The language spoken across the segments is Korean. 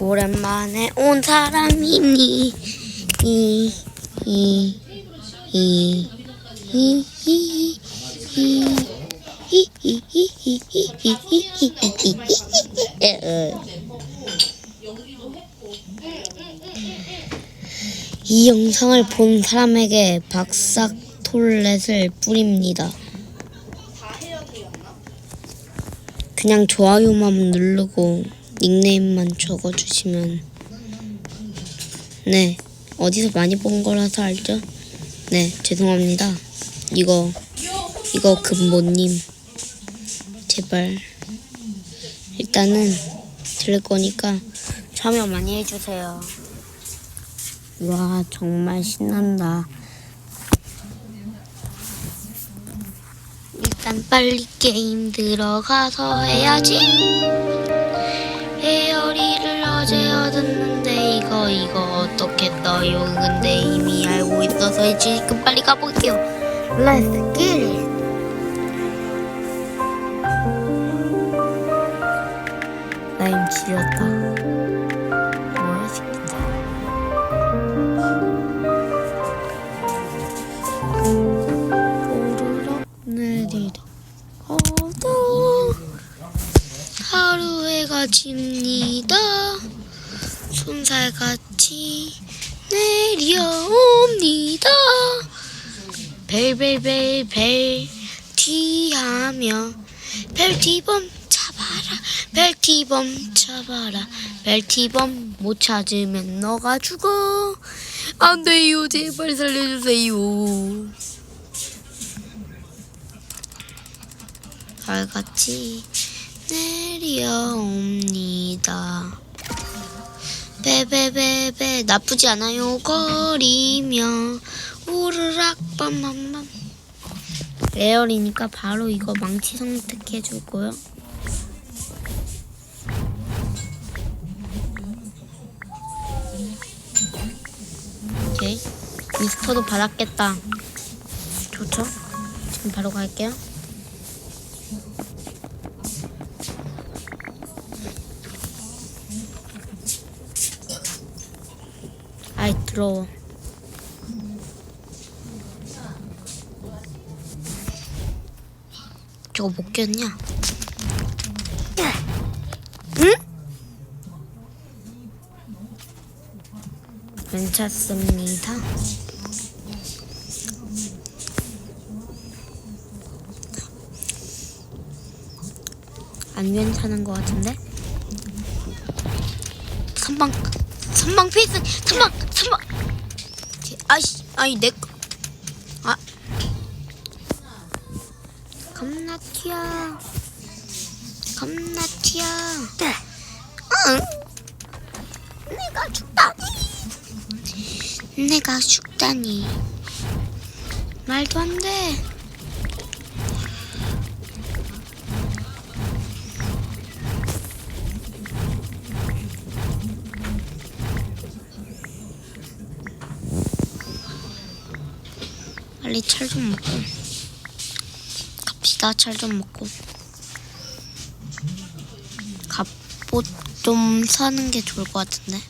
오랜만에 온 사람이니 이, 영상을 본 사람에게 박삭 톨렛을 뿌립니다. 그냥 좋아요만 누르고 닉네임만 적어주시면 네 어디서 많이 본 거라서 알죠? 네 죄송합니다. 이거 이거 근본님 제발 일단은 들을 거니까 참여 많이 해주세요. 와 정말 신난다. 일단 빨리 게임 들어가서 해야지. 어떻게 떠요? 근데 이미 알고 있어서 지금 빨리 가볼게요. Let's get it. 나임 지렸다. 뭐야 진짜. 오르락 내리다 어두 하루해가 집니다 손살 같이 내려옵니다. 벨벨벨벨 티하며 벨티범 잡아라. 벨티범 잡아라. 벨티범 못 찾으면 너가 죽어. 안돼요 제발 살려주세요. 달같이 내려옵니다. 베베베베 나쁘지 않아요 거리며 우르락 빰빰빰 레얼이니까 바로 이거 망치 선택해 주고요. 오케이 미스터도 받았겠다. 좋죠? 지금 바로 갈게요. 더러워 저거 못 꼈냐? 응? 괜찮습니다 안 괜찮은 것 같은데? 선방 선방 페이스 선방 선방 아이씨 아이 내거. 아. 겁나 튀어. 겁나 튀어. 응. 내가 죽다니. 내가 죽다니. 말도 안돼 빨리 철좀 먹고. 갑시다 철좀 먹고. 갑옷 좀 사는 게 좋을 것 같은데.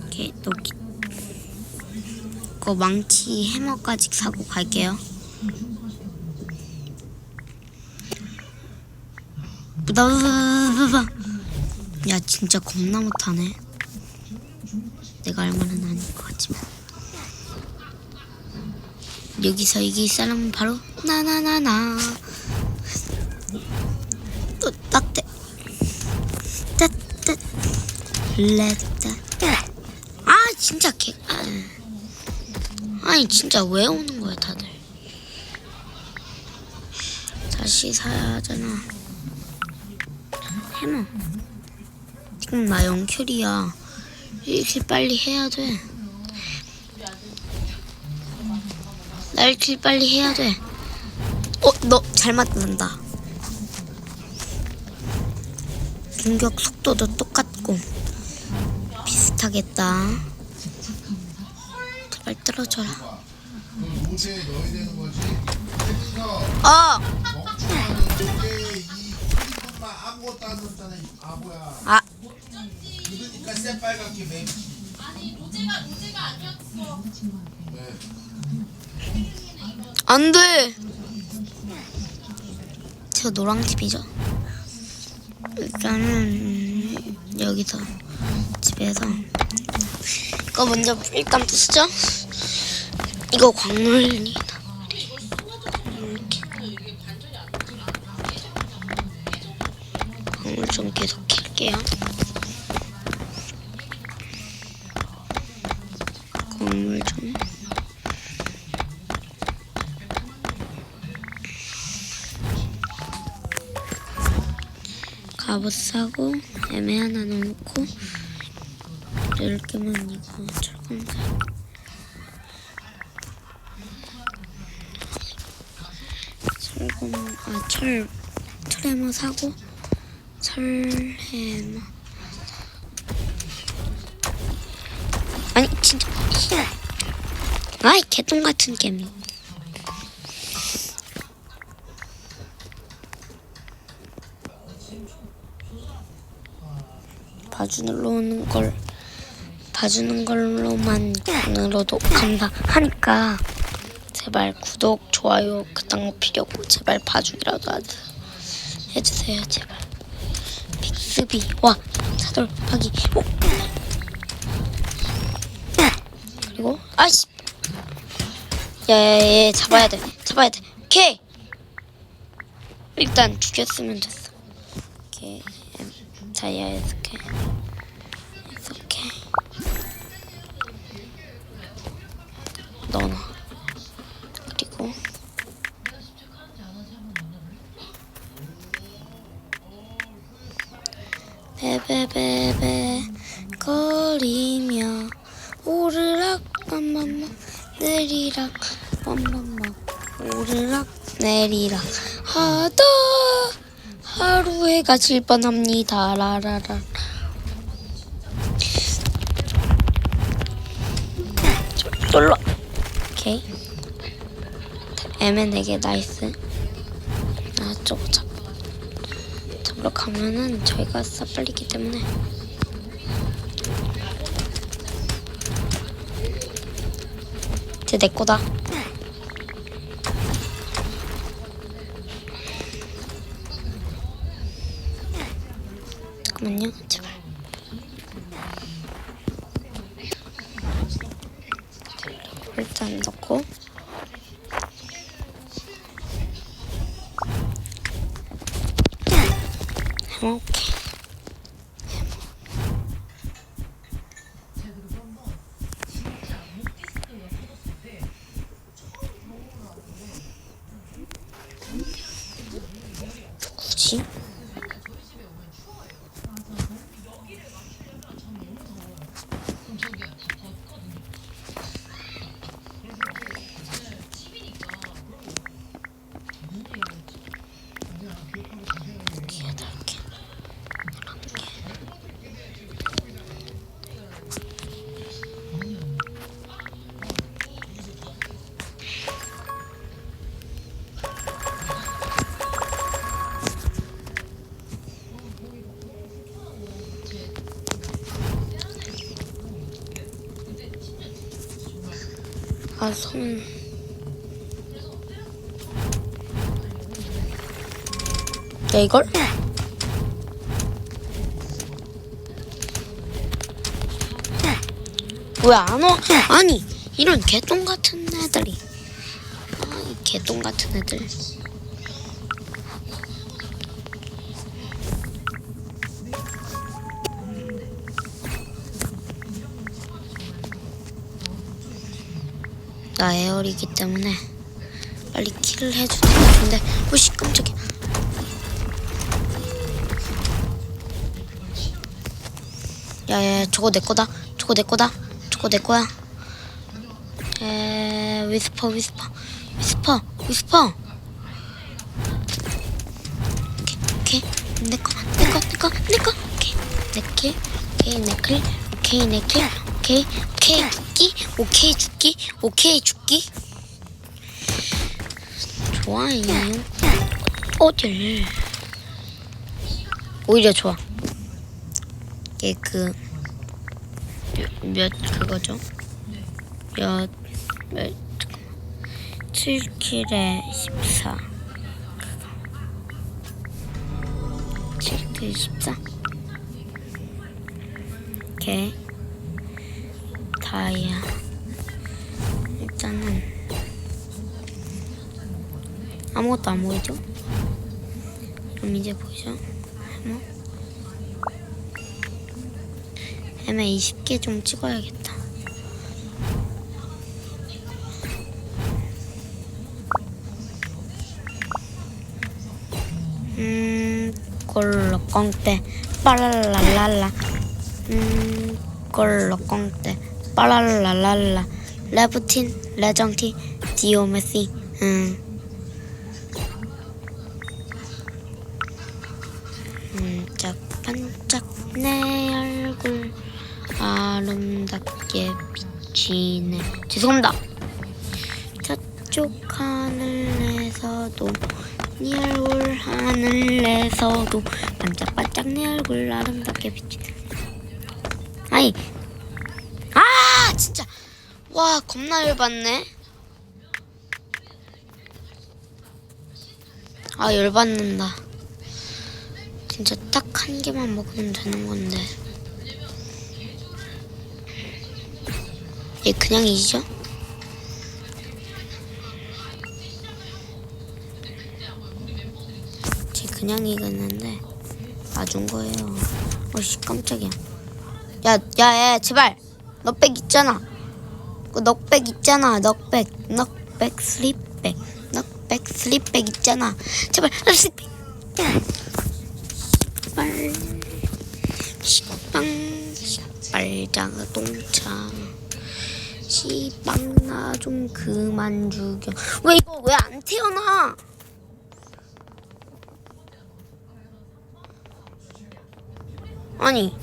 이렇게 또 기- 그 망치 해머까지 사고 갈게요. 야 진짜 겁나 못하네. 내가 알만은 아닌 것 같지만 여기서 이길 사람은 바로 나나나나. 또 딱대. 따따. 레따. 아 진짜 개. 아. 아니 진짜 왜 오는 거야 다들. 다시 사야 하잖아. 지금 나 영킬이야. 일킬 빨리 해야 돼. 나 일킬 빨리 해야 돼. 어, 너 잘 맞는다. 공격 속도도 똑같고 비슷. 못하겠다. 제발 떨어져라. 무대에 넣어야 되는 거지. 어! 멍청한 무대에 이 프리폰만 아무것도 안 넣었잖아. 이 바보야. 아, 그러니까 새빨갛게 맵지. 네. 안 돼! 저 노랑 TV죠. 일단은, 음, 여기서, 집에서. 이거 먼저 일감 부수죠? 이거 광물이다. 갑옷 사고 애매 하나 넣고 이렇게만 이거 철근살 철근 아철 철해머 사고 철해머. 아니 진짜 아이 개똥 같은 개미 봐주는 걸 봐주는 걸로만 으로도 감사하니까. 제발 구독 좋아요 그딴 거 필요 없고 제발 봐주기라도 해주세요 제발. 빅스비 와 차돌박이 오. 그리고 아씨! 야야야 잡아야 돼 잡아야 돼. 오케이! 일단 죽였으면 됐어. 오케이. 자야 이렇게 이렇게 베베베베 거리며 오르락 맘맘맘 내리락 맘맘맘 오르락 내리락 하다 하루에 가질 뻔합니다. 라라라 놀러. 오케이. 애매하게 나이스. 아 저거 잡 잡으러 가면은 저희가 싹빨리기 때문에. 쟤내 거다. 잠깐만요 七 아, 손. 야, 이걸? 왜 안 와? 아니, 이런 개똥 같은 애들이. 아, 이 개똥 같은 애들. 나 에어리기 때문에 빨리 킬을 해줄 것 같은데. 오씨 깜짝이야. 야야 저거 내 거다. 저거 내 거다. 저거 내 거야. 에 위스퍼 위스퍼. 위스퍼 위스퍼. 오케이 오케이. 내 거 내 거 내 거 내 거. 오케이. 내 킬 오케이 내클 오케이 내 킬. 오케이 오케이 죽기 오케이 죽기 오케이 죽기 좋아요 어딜 오히려 좋아. 얘그 몇 그거죠? 몇, 몇 잠깐만 7킬에 14 7킬 14 오케이 다이아. 일단은 아무것도 안 보이죠? 그럼 이제 보이죠? 해머? 해머 20개 좀 찍어야겠다. 음 꼴로꽁때 빠랄랄랄라. 음 꼴로꽁때 빠랄랄랄라 레프틴 레정티 디오메시 음. 반짝반짝 내 얼굴. 아름답게 비치네. 죄송합니다. 저쪽 하늘에서도 네 얼굴 하늘에서도 반짝반짝 내 얼굴 아름답게 비치네 아니 아 진짜 와 겁나 열받네 아 열받는다 진짜 딱 한 개만 먹으면 되는 건데. 얘 그냥 이죠? 쟤 그냥 이겼는데 맞은 거예요. 어씨 깜짝이야. 야, 야, 야, 제발. 넉백 있잖아. 그 넉백 있잖아. 넉백, 넉백, 슬립백, 넉백, 슬립백 있잖아. 제발, 아, 슬립백. 빨 시빵 시빨 자동차 시빵 나좀 그만 죽여 왜 이거 왜 안 태어나 아니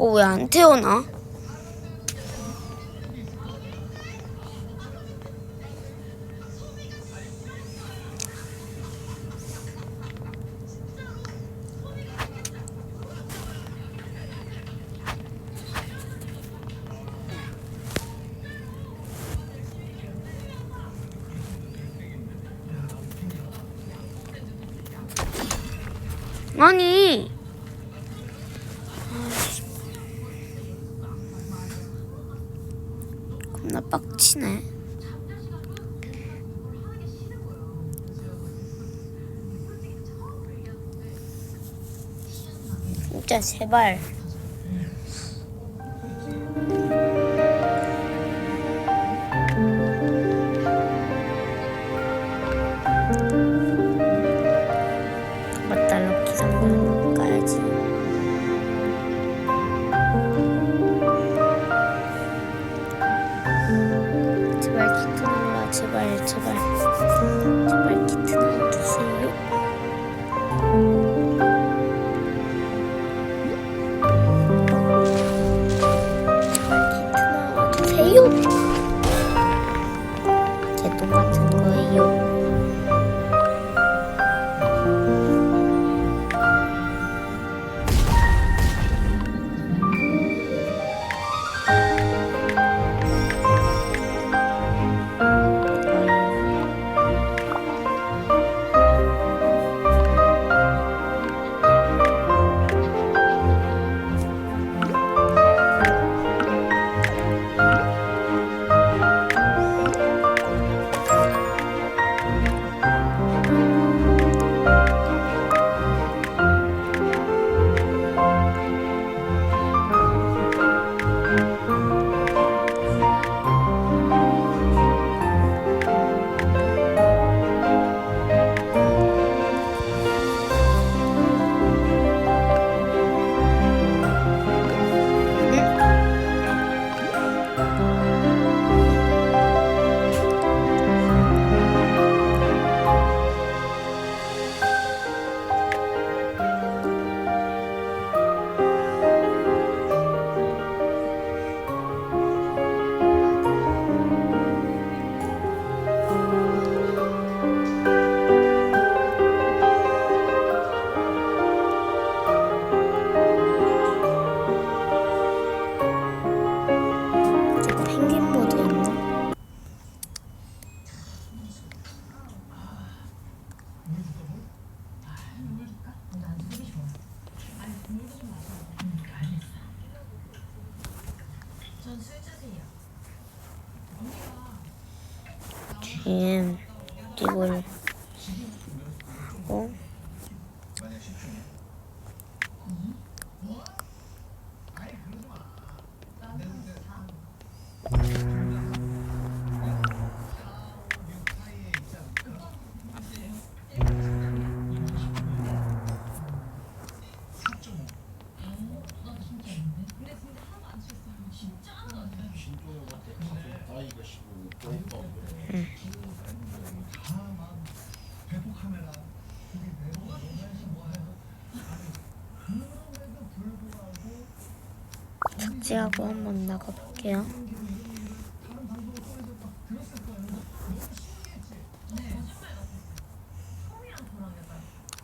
어 왜 안 태어나? 진짜 제발. 诶 지금 이걸 하고 삭제하고 한번 나가볼게요.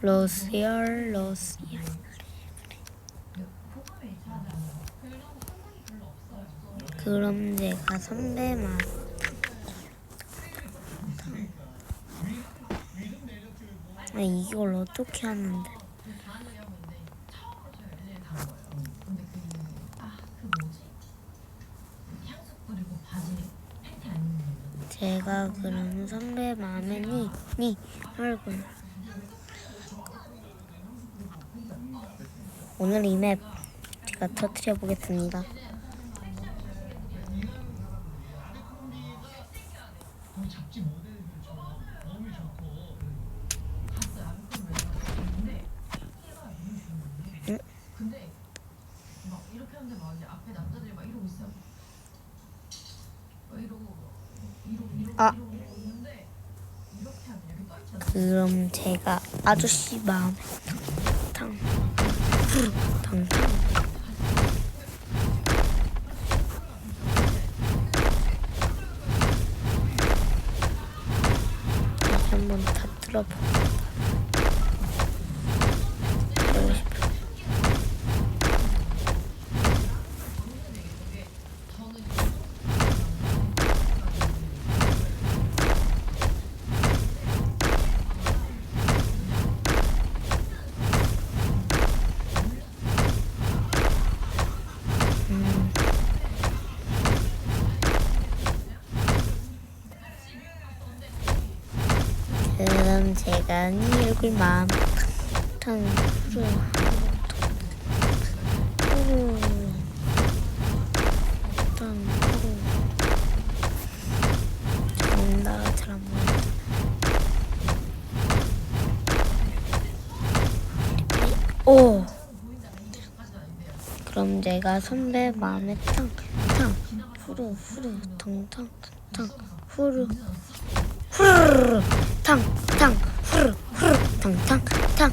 러시알 러시알 그럼 내가 선배만 아 이걸 어떻게 하는데 제가 그럼 선배 마음에 니, 니 얼굴 오늘 이 맵 제가 터트려 보겠습니다 근데 막 이렇게 하는데 막 이제 앞에 남자들이 막 이러고 있어. 막 이러고 이러고 이러고 아. 그럼 제가 아저씨 마음에 탕 탕탕 다시 한번 다 그러 그럼 제가 네 얼굴 마음 탕 보인다 오 그럼 제가 선배 마음에 탕탕 후루 후루 탕탕 탕 후루 탕탕 탕탕 탕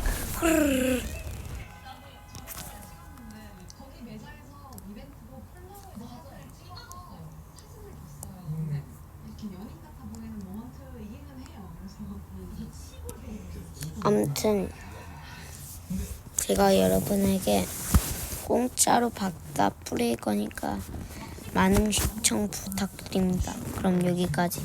모먼트이기는 해요. 그래서 이게 치고 아무튼 제가 여러분에게 공짜로 박다 뿌릴 거니까 많은 시청 부탁드립니다. 그럼 여기까지.